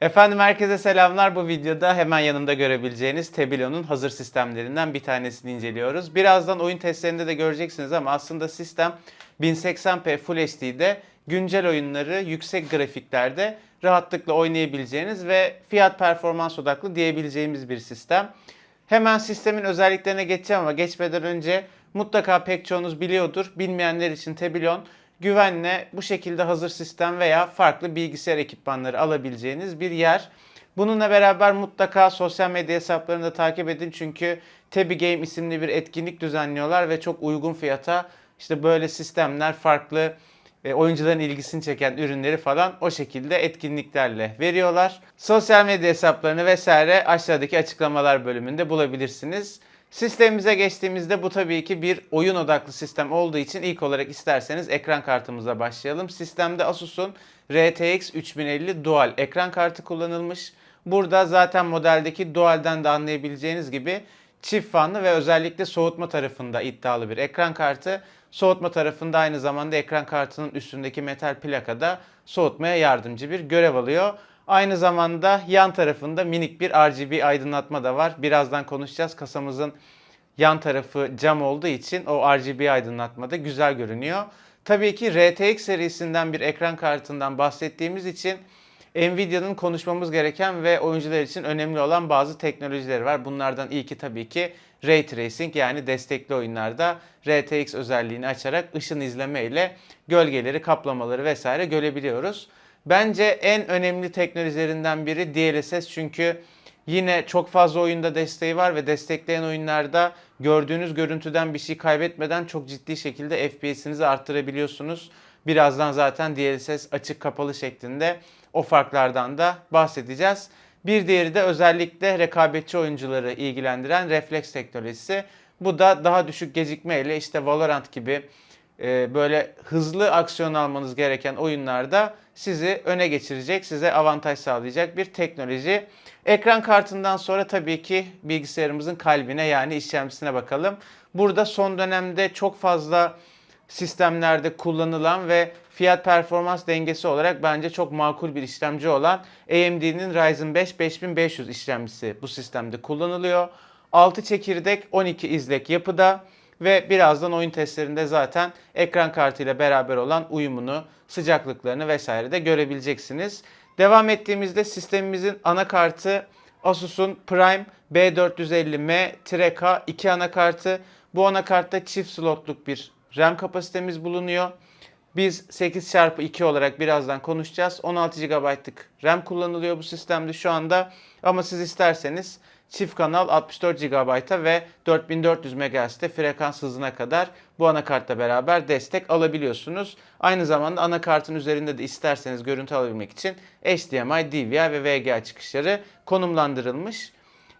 Efendim herkese selamlar. Bu videoda hemen yanımda görebileceğiniz Tebilo'nun hazır sistemlerinden bir tanesini inceliyoruz. Birazdan oyun testlerinde de göreceksiniz ama aslında sistem 1080p Full HD'de güncel oyunları yüksek grafiklerde rahatlıkla oynayabileceğiniz ve fiyat performans odaklı diyebileceğimiz bir sistem. Hemen sistemin özelliklerine geçeceğim ama geçmeden önce mutlaka pek çoğunuz biliyordur. Bilmeyenler için Tebilon güvenle bu şekilde hazır sistem veya farklı bilgisayar ekipmanları alabileceğiniz bir yer. Bununla beraber mutlaka sosyal medya hesaplarını da takip edin çünkü Tebi Game isimli bir etkinlik düzenliyorlar ve çok uygun fiyata işte böyle sistemler farklı e, oyuncuların ilgisini çeken ürünleri falan o şekilde etkinliklerle veriyorlar. Sosyal medya hesaplarını vesaire aşağıdaki açıklamalar bölümünde bulabilirsiniz. Sistemimize geçtiğimizde bu tabii ki bir oyun odaklı sistem olduğu için ilk olarak isterseniz ekran kartımıza başlayalım. Sistemde Asus'un RTX 3050 Dual ekran kartı kullanılmış. Burada zaten modeldeki Dual'den de anlayabileceğiniz gibi çift fanlı ve özellikle soğutma tarafında iddialı bir ekran kartı. Soğutma tarafında aynı zamanda ekran kartının üstündeki metal plakada soğutmaya yardımcı bir görev alıyor. Aynı zamanda yan tarafında minik bir RGB aydınlatma da var. Birazdan konuşacağız. Kasamızın yan tarafı cam olduğu için o RGB aydınlatma da güzel görünüyor. Tabii ki RTX serisinden bir ekran kartından bahsettiğimiz için Nvidia'nın konuşmamız gereken ve oyuncular için önemli olan bazı teknolojileri var. Bunlardan ilki tabii ki Ray Tracing yani destekli oyunlarda RTX özelliğini açarak ışın izleme ile gölgeleri, kaplamaları vesaire görebiliyoruz. Bence en önemli teknolojilerinden biri DLSS çünkü yine çok fazla oyunda desteği var ve destekleyen oyunlarda gördüğünüz görüntüden bir şey kaybetmeden çok ciddi şekilde FPS'inizi arttırabiliyorsunuz. Birazdan zaten DLSS açık kapalı şeklinde o farklardan da bahsedeceğiz. Bir diğeri de özellikle rekabetçi oyuncuları ilgilendiren refleks teknolojisi. Bu da daha düşük gecikmeyle işte Valorant gibi e, böyle hızlı aksiyon almanız gereken oyunlarda sizi öne geçirecek, size avantaj sağlayacak bir teknoloji. Ekran kartından sonra tabii ki bilgisayarımızın kalbine yani işlemcisine bakalım. Burada son dönemde çok fazla sistemlerde kullanılan ve fiyat performans dengesi olarak bence çok makul bir işlemci olan AMD'nin Ryzen 5 5500 işlemcisi bu sistemde kullanılıyor. 6 çekirdek 12 izlek yapıda ve birazdan oyun testlerinde zaten ekran kartıyla beraber olan uyumunu, sıcaklıklarını vesaire de görebileceksiniz. Devam ettiğimizde sistemimizin anakartı Asus'un Prime B450M-K 2 anakartı. Bu anakartta çift slotluk bir RAM kapasitemiz bulunuyor. Biz 8x2 olarak birazdan konuşacağız. 16 GB'lık RAM kullanılıyor bu sistemde şu anda. Ama siz isterseniz çift kanal 64 GB'a ve 4400 MHz'de frekans hızına kadar bu anakartla beraber destek alabiliyorsunuz. Aynı zamanda anakartın üzerinde de isterseniz görüntü alabilmek için HDMI, DVI ve VGA çıkışları konumlandırılmış.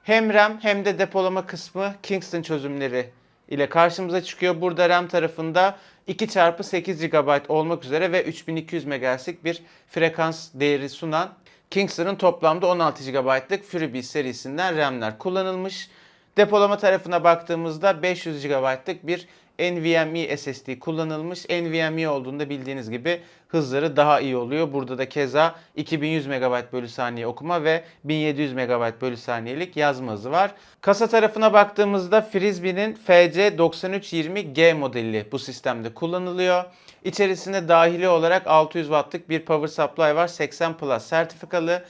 Hem RAM hem de depolama kısmı Kingston çözümleri ile karşımıza çıkıyor. Burada RAM tarafında 2x8 GB olmak üzere ve 3200 MHz'lik bir frekans değeri sunan Kingston'ın toplamda 16 GB'lık Freebie serisinden RAM'ler kullanılmış. Depolama tarafına baktığımızda 500 GB'lık bir NVMe SSD kullanılmış. NVMe olduğunda bildiğiniz gibi hızları daha iyi oluyor. Burada da keza 2100 MB bölü saniye okuma ve 1700 MB bölü saniyelik yazma hızı var. Kasa tarafına baktığımızda Frisbee'nin FC9320G modeli bu sistemde kullanılıyor. İçerisinde dahili olarak 600 wattlık bir power supply var. 80 Plus sertifikalı.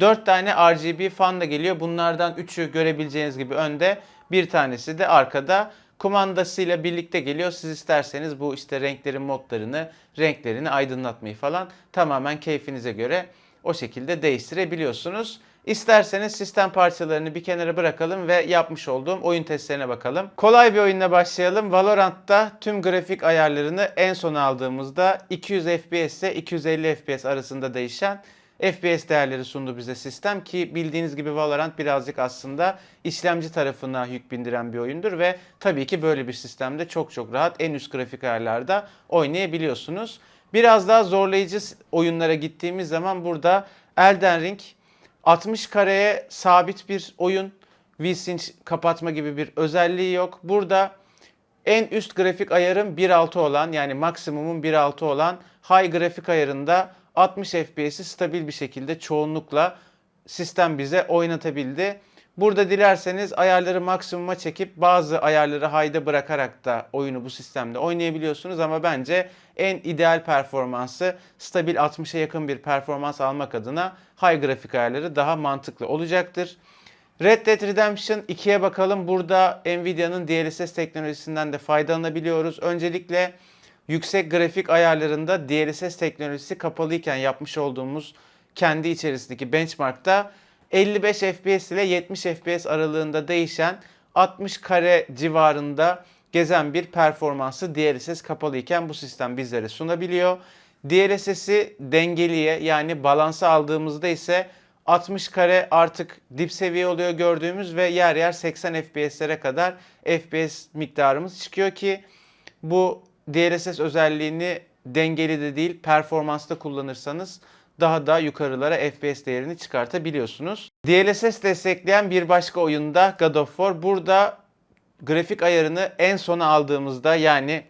4 tane RGB fan da geliyor. Bunlardan 3'ü görebileceğiniz gibi önde. Bir tanesi de arkada kumandasıyla birlikte geliyor. Siz isterseniz bu işte renklerin modlarını, renklerini aydınlatmayı falan tamamen keyfinize göre o şekilde değiştirebiliyorsunuz. İsterseniz sistem parçalarını bir kenara bırakalım ve yapmış olduğum oyun testlerine bakalım. Kolay bir oyunla başlayalım. Valorant'ta tüm grafik ayarlarını en sona aldığımızda 200 FPS ile 250 FPS arasında değişen FPS değerleri sundu bize sistem ki bildiğiniz gibi Valorant birazcık aslında işlemci tarafına yük bindiren bir oyundur ve tabii ki böyle bir sistemde çok çok rahat en üst grafik ayarlarda oynayabiliyorsunuz. Biraz daha zorlayıcı oyunlara gittiğimiz zaman burada Elden Ring 60 kareye sabit bir oyun. VSync kapatma gibi bir özelliği yok. Burada en üst grafik ayarım 1.6 olan yani maksimumum 1.6 olan high grafik ayarında 60 FPS'i stabil bir şekilde çoğunlukla sistem bize oynatabildi. Burada dilerseniz ayarları maksimuma çekip bazı ayarları hayda bırakarak da oyunu bu sistemde oynayabiliyorsunuz ama bence en ideal performansı stabil 60'a yakın bir performans almak adına high grafik ayarları daha mantıklı olacaktır. Red Dead Redemption 2'ye bakalım. Burada Nvidia'nın DLSS teknolojisinden de faydalanabiliyoruz. Öncelikle yüksek grafik ayarlarında DLSS teknolojisi kapalıyken yapmış olduğumuz kendi içerisindeki benchmarkta 55 FPS ile 70 FPS aralığında değişen 60 kare civarında gezen bir performansı DLSS kapalıyken bu sistem bizlere sunabiliyor. DLSS'i dengeliye yani balansa aldığımızda ise 60 kare artık dip seviye oluyor gördüğümüz ve yer yer 80 FPS'lere kadar FPS miktarımız çıkıyor ki bu DLSS özelliğini dengeli de değil performansta kullanırsanız daha da yukarılara FPS değerini çıkartabiliyorsunuz. DLSS destekleyen bir başka oyunda God of War. Burada grafik ayarını en sona aldığımızda yani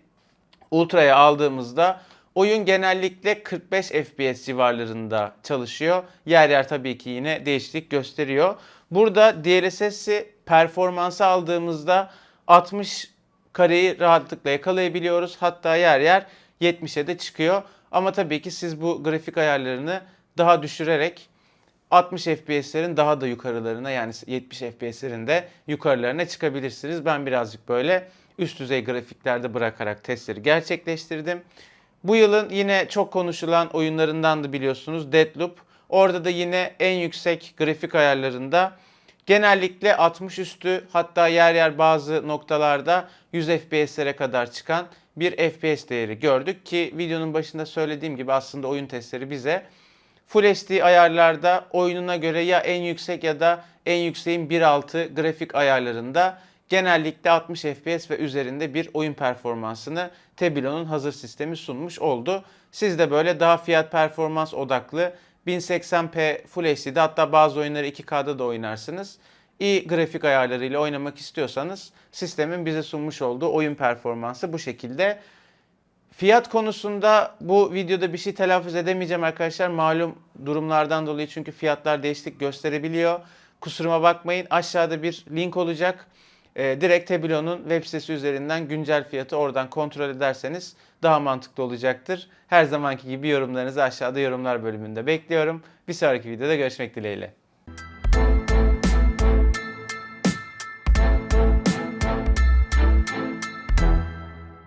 Ultra'ya aldığımızda oyun genellikle 45 FPS civarlarında çalışıyor. Yer yer tabii ki yine değişiklik gösteriyor. Burada DLSS'i performansa aldığımızda 60 kareyi rahatlıkla yakalayabiliyoruz. Hatta yer yer 70'e de çıkıyor. Ama tabii ki siz bu grafik ayarlarını daha düşürerek 60 FPS'lerin daha da yukarılarına yani 70 FPS'lerin de yukarılarına çıkabilirsiniz. Ben birazcık böyle üst düzey grafiklerde bırakarak testleri gerçekleştirdim. Bu yılın yine çok konuşulan oyunlarından da biliyorsunuz Deadloop. Orada da yine en yüksek grafik ayarlarında genellikle 60 üstü hatta yer yer bazı noktalarda 100 FPS'lere kadar çıkan bir FPS değeri gördük ki videonun başında söylediğim gibi aslında oyun testleri bize Full HD ayarlarda oyununa göre ya en yüksek ya da en yükseğin 1.6 grafik ayarlarında genellikle 60 FPS ve üzerinde bir oyun performansını Tebilo'nun hazır sistemi sunmuş oldu. Siz de böyle daha fiyat performans odaklı 1080p Full HD'de hatta bazı oyunları 2K'da da oynarsınız. İyi grafik ayarlarıyla oynamak istiyorsanız sistemin bize sunmuş olduğu oyun performansı bu şekilde. Fiyat konusunda bu videoda bir şey telaffuz edemeyeceğim arkadaşlar. Malum durumlardan dolayı çünkü fiyatlar değişiklik gösterebiliyor. Kusuruma bakmayın. Aşağıda bir link olacak. Ee, direkt Tebilo'nun web sitesi üzerinden güncel fiyatı oradan kontrol ederseniz daha mantıklı olacaktır. Her zamanki gibi yorumlarınızı aşağıda yorumlar bölümünde bekliyorum. Bir sonraki videoda görüşmek dileğiyle.